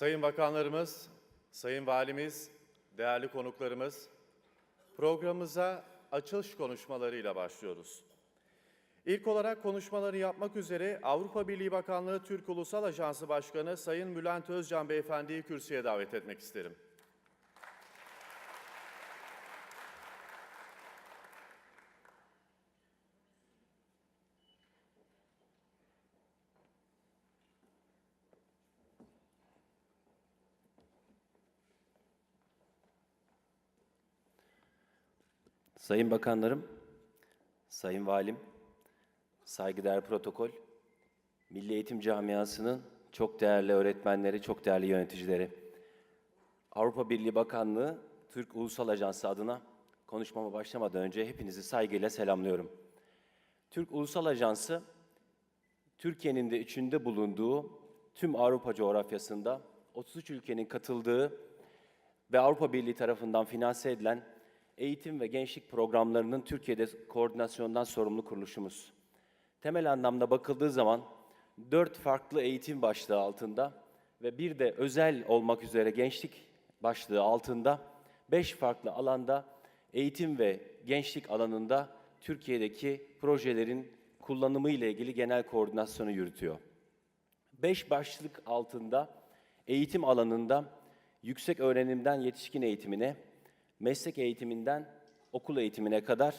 Sayın Bakanlarımız, Sayın Valimiz, değerli konuklarımız, programımıza açılış konuşmalarıyla başlıyoruz. İlk olarak konuşmaları yapmak üzere Avrupa Birliği Bakanlığı Türk Ulusal Ajansı Başkanı Sayın Bülent Özcan Beyefendi'yi kürsüye davet etmek isterim. Sayın Bakanlarım, Sayın Valim, saygıdeğer protokol, Milli Eğitim Camiası'nın çok değerli öğretmenleri, çok değerli yöneticileri, Avrupa Birliği Bakanlığı, Türk Ulusal Ajansı adına konuşmama başlamadan önce hepinizi saygıyla selamlıyorum. Türk Ulusal Ajansı, Türkiye'nin de içinde bulunduğu tüm Avrupa coğrafyasında 33 ülkenin katıldığı ve Avrupa Birliği tarafından finanse edilen eğitim ve gençlik programlarının Türkiye'de koordinasyondan sorumlu kuruluşumuz. Temel anlamda bakıldığı zaman dört farklı eğitim başlığı altında ve bir de özel olmak üzere gençlik başlığı altında beş farklı alanda eğitim ve gençlik alanında Türkiye'deki projelerin kullanımı ile ilgili genel koordinasyonu yürütüyor. Beş başlık altında eğitim alanında yüksek öğrenimden yetişkin eğitimine, meslek eğitiminden okul eğitimine kadar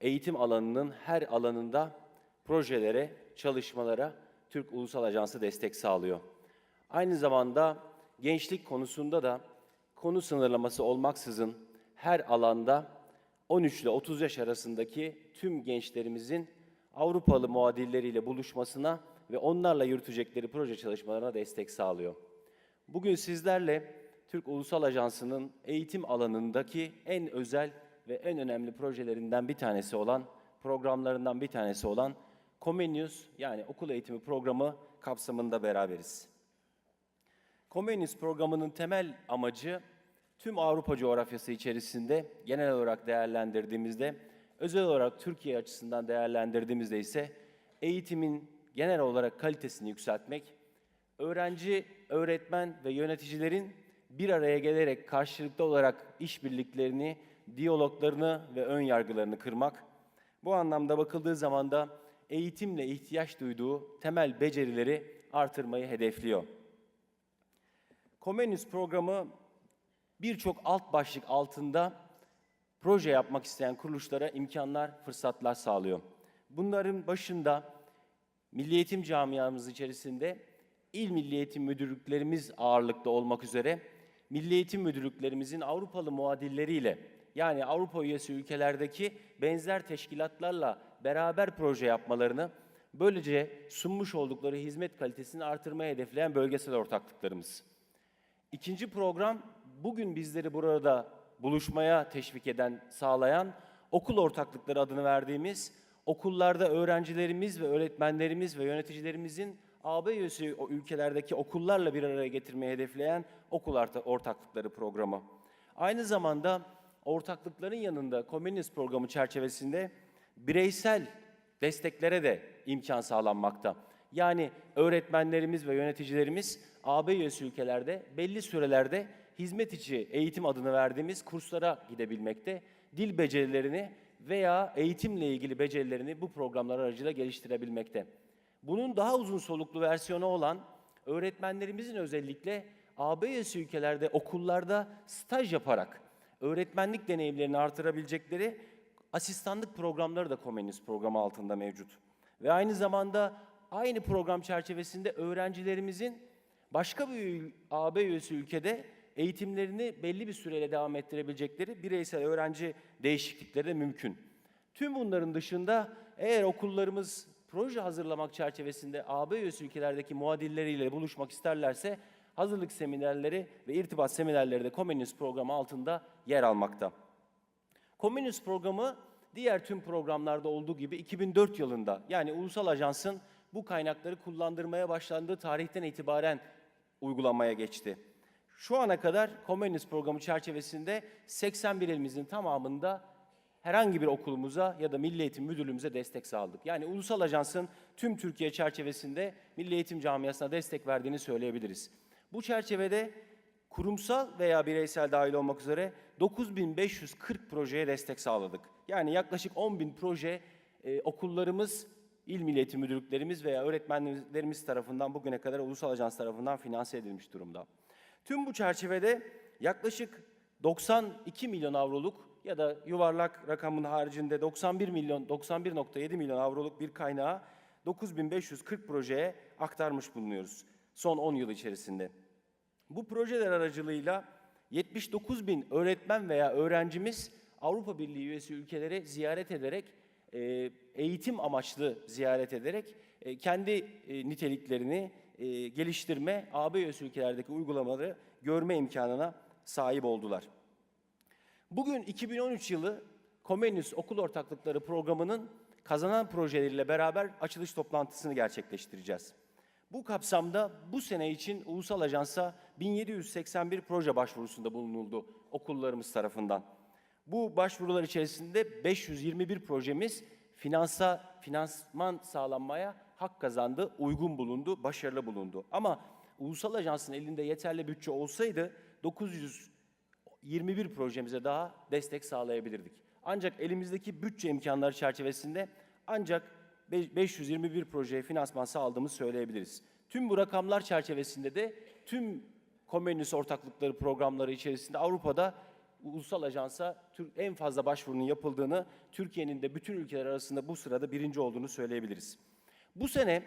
eğitim alanının her alanında projelere, çalışmalara Türk Ulusal Ajansı destek sağlıyor. Aynı zamanda gençlik konusunda da konu sınırlaması olmaksızın her alanda 13 ile 30 yaş arasındaki tüm gençlerimizin Avrupalı muadilleriyle buluşmasına ve onlarla yürütecekleri proje çalışmalarına destek sağlıyor. Bugün sizlerle Türk Ulusal Ajansı'nın eğitim alanındaki en özel ve en önemli projelerinden bir tanesi olan, programlarından bir tanesi olan Comenius yani okul eğitimi programı kapsamında beraberiz. Comenius programının temel amacı tüm Avrupa coğrafyası içerisinde genel olarak değerlendirdiğimizde, özel olarak Türkiye açısından değerlendirdiğimizde ise eğitimin genel olarak kalitesini yükseltmek, öğrenci, öğretmen ve yöneticilerin bir araya gelerek karşılıklı olarak işbirliklerini, diyaloglarını ve ön yargılarını kırmak, bu anlamda bakıldığı zaman da eğitimle ihtiyaç duyduğu temel becerileri artırmayı hedefliyor. Comenius programı birçok alt başlık altında proje yapmak isteyen kuruluşlara imkanlar, fırsatlar sağlıyor. Bunların başında Milli Eğitim camiamız içerisinde İl Milli Eğitim Müdürlüklerimiz ağırlıklı olmak üzere Milli Eğitim Müdürlüklerimizin Avrupalı muadilleriyle yani Avrupa üyesi ülkelerdeki benzer teşkilatlarla beraber proje yapmalarını böylece sunmuş oldukları hizmet kalitesini artırmaya hedefleyen bölgesel ortaklıklarımız. İkinci program bugün bizleri burada buluşmaya teşvik eden, sağlayan okul ortaklıkları adını verdiğimiz okullarda öğrencilerimiz ve öğretmenlerimiz ve yöneticilerimizin AB üyesi o ülkelerdeki okullarla bir araya getirmeyi hedefleyen okul orta- ortaklıkları programı. Aynı zamanda ortaklıkların yanında Comenius programı çerçevesinde bireysel desteklere de imkan sağlanmakta. Yani öğretmenlerimiz ve yöneticilerimiz AB üyesi ülkelerde belli sürelerde hizmet içi eğitim adını verdiğimiz kurslara gidebilmekte. Dil becerilerini veya eğitimle ilgili becerilerini bu programlar aracılığıyla geliştirebilmekte. Bunun daha uzun soluklu versiyonu olan öğretmenlerimizin özellikle AB üyesi ülkelerde okullarda staj yaparak öğretmenlik deneyimlerini artırabilecekleri asistanlık programları da Comenius programı altında mevcut. Ve aynı zamanda aynı program çerçevesinde öğrencilerimizin başka bir AB üyesi ülkede eğitimlerini belli bir süreyle devam ettirebilecekleri bireysel öğrenci değişiklikleri de mümkün. Tüm bunların dışında eğer okullarımız proje hazırlamak çerçevesinde AB üyesi ülkelerdeki muadilleriyle buluşmak isterlerse hazırlık seminerleri ve irtibat seminerleri de Comenius programı altında yer almakta. Comenius programı diğer tüm programlarda olduğu gibi 2004 yılında yani Ulusal Ajans'ın bu kaynakları kullandırmaya başlandığı tarihten itibaren uygulamaya geçti. Şu ana kadar Comenius programı çerçevesinde 81 ilimizin tamamında herhangi bir okulumuza ya da Milli Eğitim Müdürlüğümüze destek sağladık. Yani Ulusal Ajans'ın tüm Türkiye çerçevesinde Milli Eğitim Camiası'na destek verdiğini söyleyebiliriz. Bu çerçevede kurumsal veya bireysel dahil olmak üzere 9540 projeye destek sağladık. Yani yaklaşık 10.000 proje e, okullarımız, il milli eğitim müdürlüklerimiz veya öğretmenlerimiz tarafından bugüne kadar ulusal ajans tarafından finanse edilmiş durumda. Tüm bu çerçevede yaklaşık 92 milyon avroluk ya da yuvarlak rakamın haricinde 91 milyon 91.7 milyon avroluk bir kaynağı 9540 projeye aktarmış bulunuyoruz son 10 yıl içerisinde. Bu projeler aracılığıyla 79 bin öğretmen veya öğrencimiz Avrupa Birliği üyesi ülkelere ziyaret ederek, e, eğitim amaçlı ziyaret ederek e, kendi e, niteliklerini geliştirme, AB üyesi ülkelerdeki uygulamaları görme imkanına sahip oldular. Bugün 2013 yılı Comenius Okul Ortaklıkları Programı'nın kazanan projeleriyle beraber açılış toplantısını gerçekleştireceğiz. Bu kapsamda bu sene için Ulusal Ajans'a 1781 proje başvurusunda bulunuldu okullarımız tarafından. Bu başvurular içerisinde 521 projemiz finansa, finansman sağlanmaya hak kazandı, uygun bulundu, başarılı bulundu. Ama Ulusal Ajans'ın elinde yeterli bütçe olsaydı 921 projemize daha destek sağlayabilirdik. Ancak elimizdeki bütçe imkanları çerçevesinde ancak be- 521 projeye finansman sağladığımızı söyleyebiliriz. Tüm bu rakamlar çerçevesinde de tüm Comenius ortaklıkları programları içerisinde Avrupa'da ulusal ajansa en fazla başvurunun yapıldığını, Türkiye'nin de bütün ülkeler arasında bu sırada birinci olduğunu söyleyebiliriz. Bu sene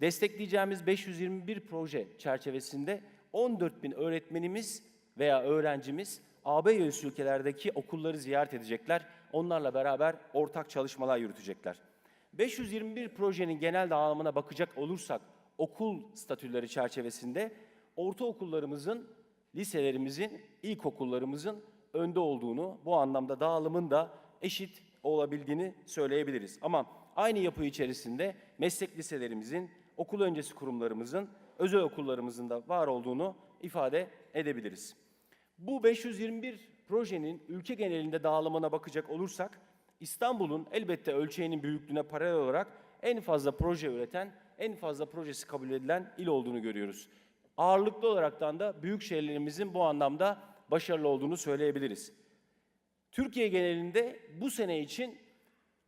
destekleyeceğimiz 521 proje çerçevesinde 14 bin öğretmenimiz veya öğrencimiz AB üyesi ülkelerdeki okulları ziyaret edecekler. Onlarla beraber ortak çalışmalar yürütecekler. 521 projenin genel dağılımına bakacak olursak okul statüleri çerçevesinde ortaokullarımızın, liselerimizin, ilkokullarımızın önde olduğunu, bu anlamda dağılımın da eşit olabildiğini söyleyebiliriz. Ama aynı yapı içerisinde meslek liselerimizin, okul öncesi kurumlarımızın, özel okullarımızın da var olduğunu ifade edebiliriz. Bu 521 projenin ülke genelinde dağılımına bakacak olursak, İstanbul'un elbette ölçeğinin büyüklüğüne paralel olarak en fazla proje üreten, en fazla projesi kabul edilen il olduğunu görüyoruz. Ağırlıklı olaraktan da büyük şehirlerimizin bu anlamda başarılı olduğunu söyleyebiliriz. Türkiye genelinde bu sene için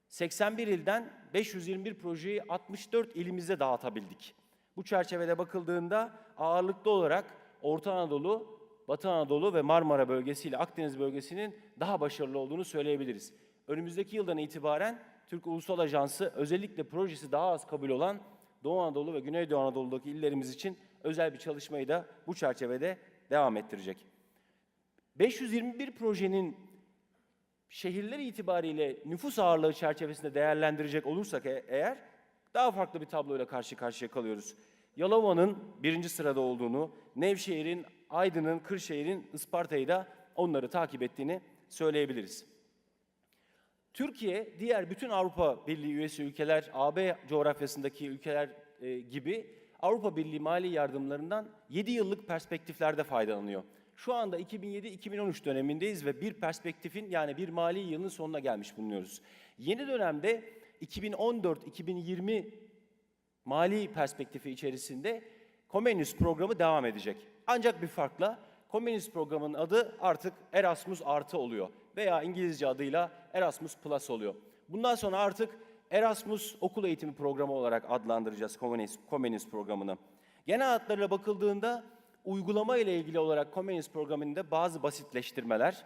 81 ilden 521 projeyi 64 ilimize dağıtabildik. Bu çerçevede bakıldığında ağırlıklı olarak Orta Anadolu, Batı Anadolu ve Marmara bölgesiyle Akdeniz bölgesinin daha başarılı olduğunu söyleyebiliriz. Önümüzdeki yıldan itibaren Türk Ulusal Ajansı özellikle projesi daha az kabul olan Doğu Anadolu ve Güneydoğu Anadolu'daki illerimiz için özel bir çalışmayı da bu çerçevede devam ettirecek. 521 projenin şehirler itibariyle nüfus ağırlığı çerçevesinde değerlendirecek olursak e- eğer daha farklı bir tabloyla karşı karşıya kalıyoruz. Yalova'nın birinci sırada olduğunu, Nevşehir'in, Aydın'ın, Kırşehir'in, Isparta'yı da onları takip ettiğini söyleyebiliriz. Türkiye diğer bütün Avrupa Birliği üyesi ülkeler, AB coğrafyasındaki ülkeler e, gibi Avrupa Birliği mali yardımlarından 7 yıllık perspektiflerde faydalanıyor. Şu anda 2007-2013 dönemindeyiz ve bir perspektifin yani bir mali yılın sonuna gelmiş bulunuyoruz. Yeni dönemde 2014-2020 mali perspektifi içerisinde Comenius programı devam edecek. Ancak bir farkla Comenius programının adı artık Erasmus artı oluyor veya İngilizce adıyla Erasmus Plus oluyor. Bundan sonra artık Erasmus okul eğitimi programı olarak adlandıracağız Comenius, Comenius programını. Genel hatlarıyla bakıldığında uygulama ile ilgili olarak Comenius programında bazı basitleştirmeler,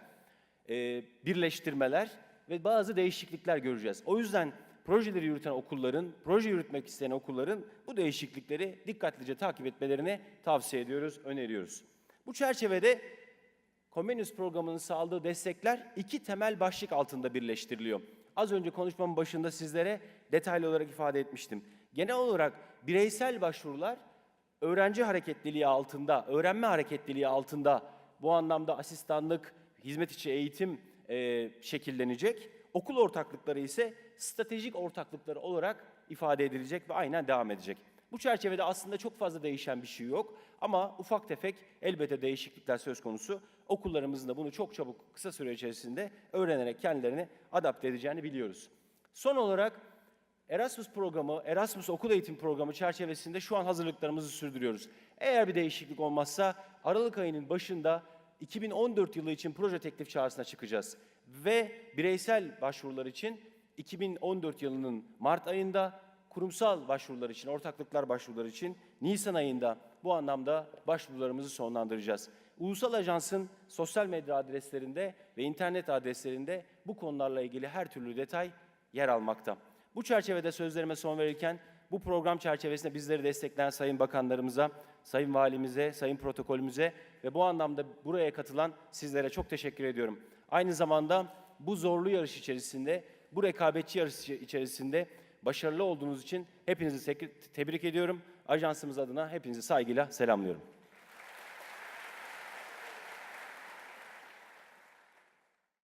e, birleştirmeler ve bazı değişiklikler göreceğiz. O yüzden projeleri yürüten okulların, proje yürütmek isteyen okulların bu değişiklikleri dikkatlice takip etmelerini tavsiye ediyoruz, öneriyoruz. Bu çerçevede Comenius programının sağladığı destekler iki temel başlık altında birleştiriliyor. Az önce konuşmamın başında sizlere detaylı olarak ifade etmiştim. Genel olarak bireysel başvurular öğrenci hareketliliği altında, öğrenme hareketliliği altında bu anlamda asistanlık, hizmet içi eğitim e, şekillenecek. Okul ortaklıkları ise stratejik ortaklıkları olarak ifade edilecek ve aynen devam edecek. Bu çerçevede aslında çok fazla değişen bir şey yok ama ufak tefek elbette değişiklikler söz konusu. Okullarımızın da bunu çok çabuk kısa süre içerisinde öğrenerek kendilerini adapte edeceğini biliyoruz. Son olarak Erasmus programı, Erasmus okul eğitim programı çerçevesinde şu an hazırlıklarımızı sürdürüyoruz. Eğer bir değişiklik olmazsa Aralık ayının başında 2014 yılı için proje teklif çağrısına çıkacağız. Ve bireysel başvurular için 2014 yılının Mart ayında, kurumsal başvurular için, ortaklıklar başvuruları için Nisan ayında bu anlamda başvurularımızı sonlandıracağız. Ulusal Ajans'ın sosyal medya adreslerinde ve internet adreslerinde bu konularla ilgili her türlü detay yer almakta. Bu çerçevede sözlerime son verirken bu program çerçevesinde bizleri destekleyen sayın bakanlarımıza, sayın valimize, sayın protokolümüze ve bu anlamda buraya katılan sizlere çok teşekkür ediyorum. Aynı zamanda bu zorlu yarış içerisinde, bu rekabetçi yarış içerisinde başarılı olduğunuz için hepinizi tebrik ediyorum. Ajansımız adına hepinizi saygıyla selamlıyorum.